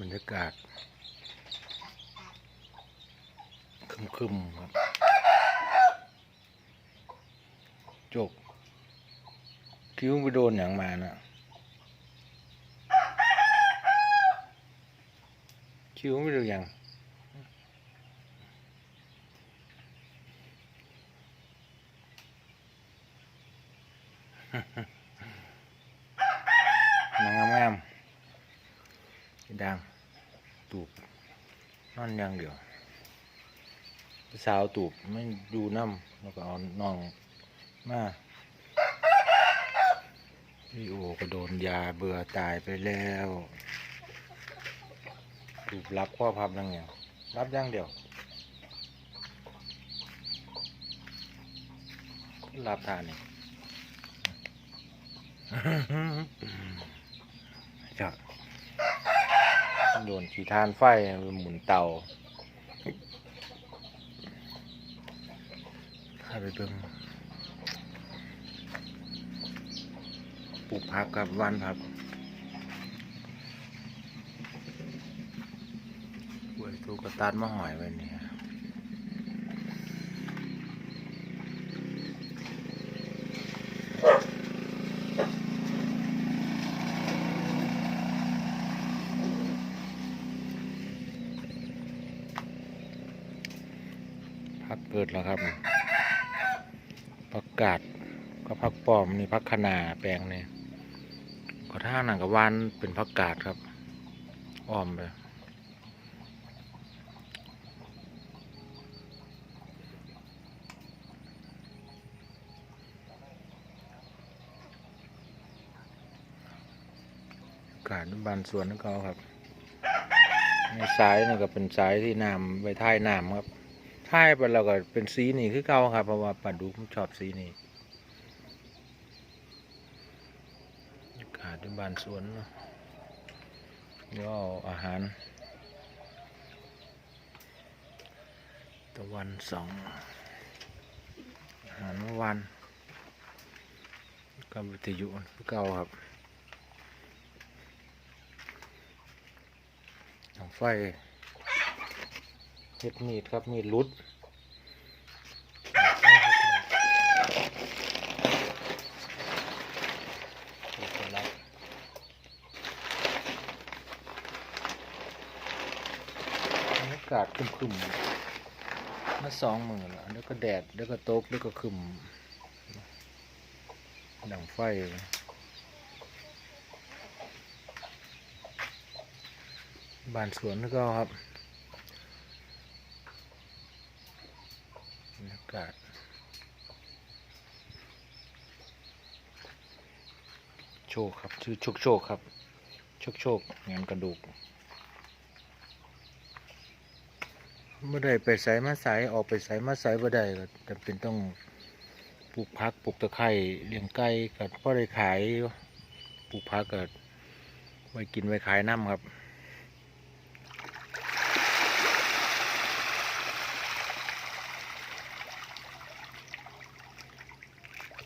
บรรยากาศคึมๆครับจกคิ้วไปโดนอย่างมานะคิ้วไม่ดูอย่างนางงามๆดัง ตูบนอนอย่างเดียวสาวตูบไม่ดูน้ำแล้วก็เอาน้องมาพี่โอก็โดนยาเบื่อตายไปแล้วตูบรับข้อพับนั่งอย่างรับอย่างเดียวรับทานนี่จับ โดนขีทานไฟหมุนเตาข้าไปเบิ่งปลูกผักกับวันผักกล้วยทูกระตานมะหอยไว้เนี่ย ผักเกิดแล้วครับผักกาดก็ผักปอมนี่ผักคะนาแปลงเนี่ยก็ท่าหนังกับวานเป็นผักกาดครับอ้อมไปกาดบานสวนนั่นก็ครับในสายนี่ก็เป็นสายที่น้ำไว้ท้ายน้ำครับ ท้ายไปเราก็เป็นสีนี่คือเก่าครับ เพราะว่าปลาดุกชอบสีนี่บรรยากาศที่บานสวนยวเออาหาร ตะวันสองอาหารวานกับวิทยุเก่าครับหนังไฟ เฮ็ดมีดครับมีดรุดบรรยากาศครึมๆมาสองมือแล้วแล้วก็แดดแล้วก็ตกแล้วก็คึมดังไฟบ้านสวนก็ครับบรรยา กาศโชคครับ ชื่อโชคโชคครับ โชคโชคงานกระดูกเมื่อใดไปใส่มาใส่ออกไปใส่มาใส่บ่ได้ก็จำเป็นต้องปลูกพักปลูกตะไคร้เลี้ยงไก่ก็พอได้ขายปลูกพักก็ไว้กินไว้ขายน้ำครับ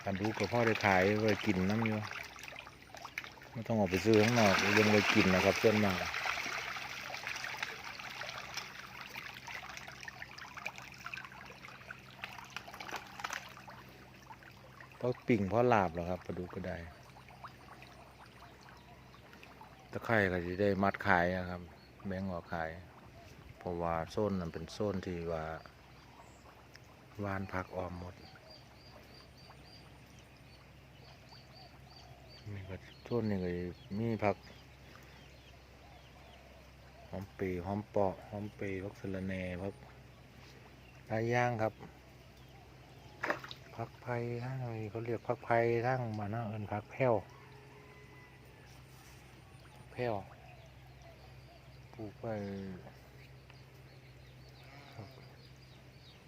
การดูกับพ่อได้ขายไว้กินน้ำอยู่ไม่ต้องออกไปซื้อข้างนอกยังไว้กินนะครับส่วนมากเพราะปิ่งเพราะลาบหรอครับปลาดูก็ได้ตะไคร่ก็จะได้มัดขายอะครับ แบ่งออกขาย เพราะว่าโซนนั้นเป็นโซนที่ว่า วานพักออมหมด นี่ก็ช่วงนี้ก็มีผักหอมปีหอมเปาะหอมปีผักสะระแหน่ผักหลายอย่างครับผักไผ่ทั้งนี้เขาเรียกผักไผ่ทั้งมานะเอินผักแพ้วแพ้วปลูกไป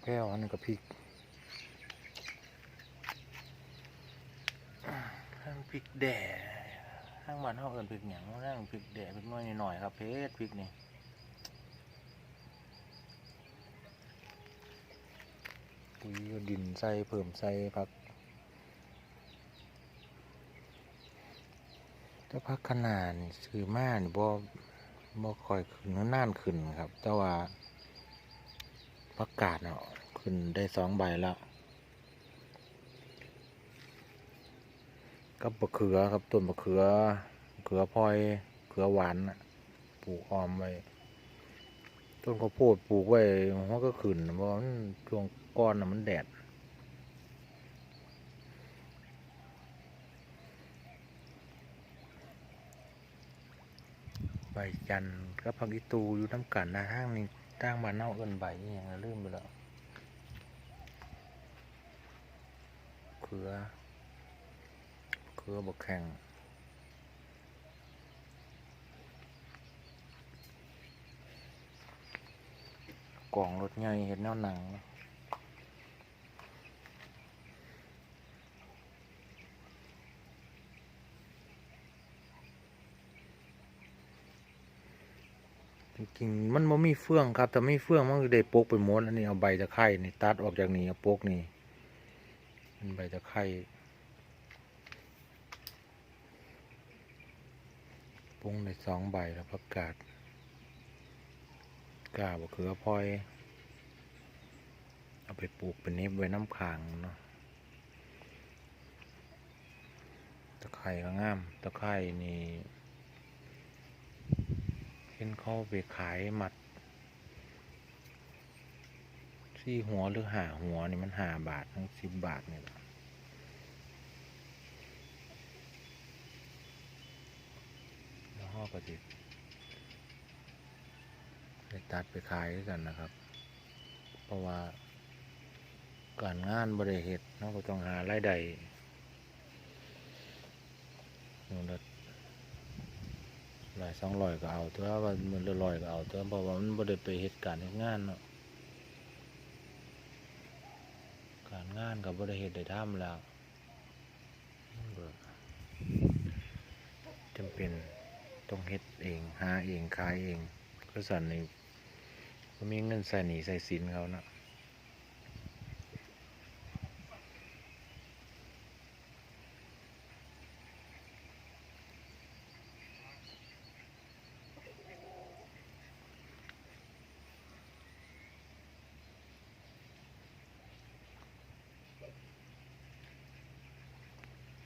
แพ้วอันนี้ก็พริก ทั้งพริก แด่ทั้งบ้านเขาเอินพริกหยังทั้งพริกแด่พริกน้อยหน่อยครับเพชรพริกนี่ปุ๋ยดินใส่เพิ่มใส่ผักถ้าพักขนาดนี่ซื้อมานี่บ่บ่ค่อยขึ้นนานขึ้นครับ แต่ว่าประกาศเนาะขึ้นได้สองใบแล้ว ก็บะเขือครับต้นบะเขือเขือพลอยเขือหวานปลูกออมไว้ต้นข้าวโพดปลูกไว้มันก็ขึ้นเพราะมันช่วงก้อนมันแดดใบจันทร์กับผักอีตูอยู่น้ำกันนะห้างนี้ตั้งมาเน่าเอินใบอย่างลืมไปแล้วเขือ เขือบกแข่งกล่องรถใหญ่เห็นแนวหนังจริงๆมันบ่มีเฟืองครับ แต่ไม่เฟืองมันก็ได้ปกไปหมดอันนี้เอาใบตะไคร่นี่ตัดออกจากนี้เอาปกนี่เป็นใบตะไคร่ ปรุงในสองใบแล้วประกาศกาบเขือพลอย เอาไปปลูกเป็นเน็บไว้น้ำขางเนาะตะไคร่ก็งาม ตะไคร่นี่เห็นเขาไปขายหมัดสี่หัวหรือหาหัวนี่มันหาบาททั้งสิบบาทนี่แหละ อก็จิไปตัดไปขายด้วยกันนะครับ เพราะว่าการงานบริเหตุเราก็ต้องหารายได้นู่นละร้อยสองร้อยก็เอาตัวว่ามันละร้อยก็เอาตัวเพราะว่ามันบ่ได้ไปเหตุการณ์งานเนาะการงานก็บ่ได้เฮ็ดได้ทำแล้วจำเป็น ต้องเฮ็ดเองหาเองขายเองก็สั่นนี่ก็มีเงินใส่หนีใส่สินเขาเนาะ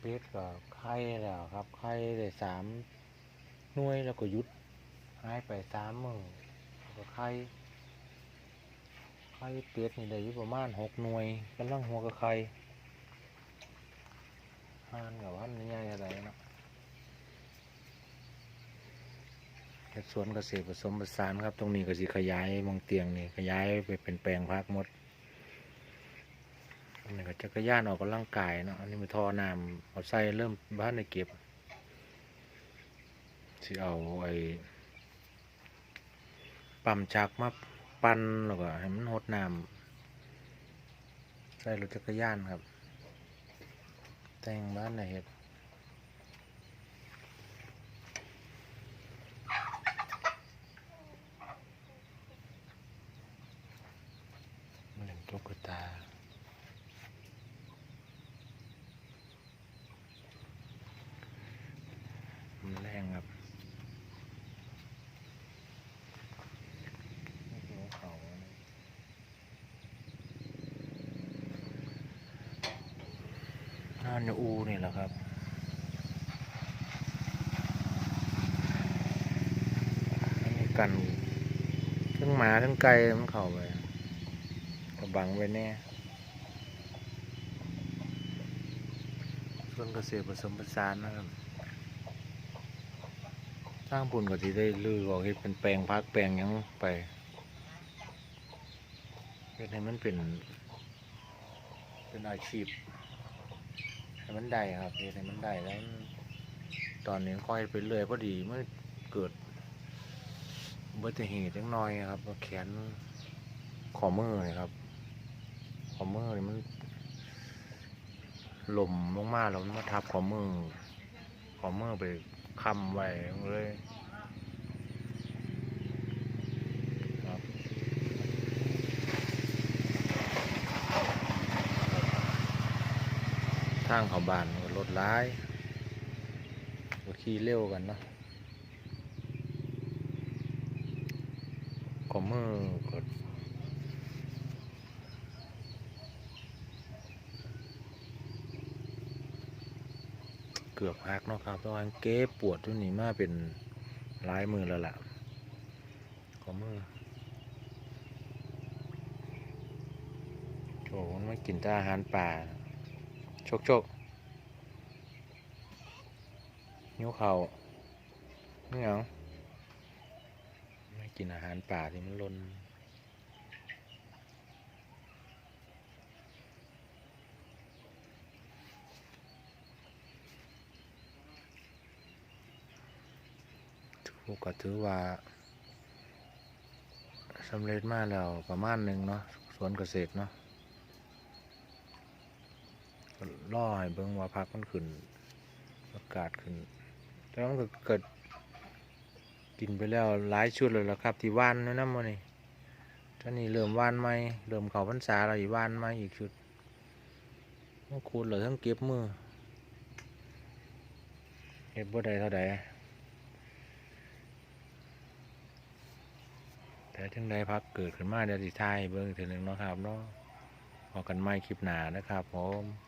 เป็ดก็ไข่แล้วครับไข่ได้สาม หน่วยแล้วก็ยุดหายไปสามมื้อแล้วก็ไข่ไข่เป็ดนี่ได้อยู่ประมาณหกหน่วยกำลังหัวกับไข่ห่านกับว่ามันใหญ่อะไรเนาะสวนเกษตรผสมผสานครับ ตรงนี้ก็สิขยายมองเตียงนี่ขยายไปเป็นแปลงพักมดอันนี้ก็จักรยานออกกำลังกายเนาะอันนี้มันทอน้ำเอาใส่เริ่มบ้านในเก็บ สิเอาไอ้ปั๊มจักมาปั้นแล้วก็ให้มันหดน้ำใส่รถจักรยานครับ แต่งบ้านในเฮ็ดมันเล่นตุ๊กตา มันแรงครับนี่คือเขาน่านอูนี่แหละครับอันนี้ กันทั้งหมาทั้งไก่มันเข้าไปกระบังไว้แน่ส่วนเกษตรผสมผสานนะครับสร้างบุญก็สิได้ลือออกเฮ็ดเป็นแปลงพักแปลงหยังไปเฮ็ดให้มันเป็น เป็นอาชีพให้มันได้ครับเฮ็ดให้มันได้แล้วมันตอนนี้ค่อยไปเรื่อยพอดีเมื่อเกิด อุบัติเหตุจังน้อยครับแขนขอมือนี่ครับ ขอมือมันหล่มลงมาแล้วมันมาทับขอมือ ขอมือไปค้ำไว้เลยครับทางเขาบานรถร้ายขี่เร็วกันเนาะ ขอมือก็เกือบหักเนาะครับเพราะว่าเก๊ปวดทุนี้มาเป็นหลายมือแล้วล่ะขอมือโอ้มันไม่กินแต่อาหารป่าโชกโชกนิ้วเขาไม่เอาไม่ กินอาหารป่าที่มันลนถูกก็ถือว่าสำเร็จมากแล้วประมาณหนึ่งเนาะสวนเกษตรเนาะล่อให้เบิ่งว่าพักมันขึ้นอากาศขึ้นแต่ว่ามันก็เกิด กินไปแล้วหลายชุดเลยละครับ ที่ว่านนี่นะมันนี่ท่านี้เริ่มว่านใหมเริ่มเขาพรรษาแล้วอีกว่านใหมอีกชุดมันคูณเลือทั้งเก็บมือเก็บบ่ได้เท่าใดแต่ถึงใดพักเกิดขึ้นมาเดี๋ยวสิทายเบิ่งอีกทีหนึ่งเนาะครับเนาะพอกันใหม่คลิปหนานะครับผม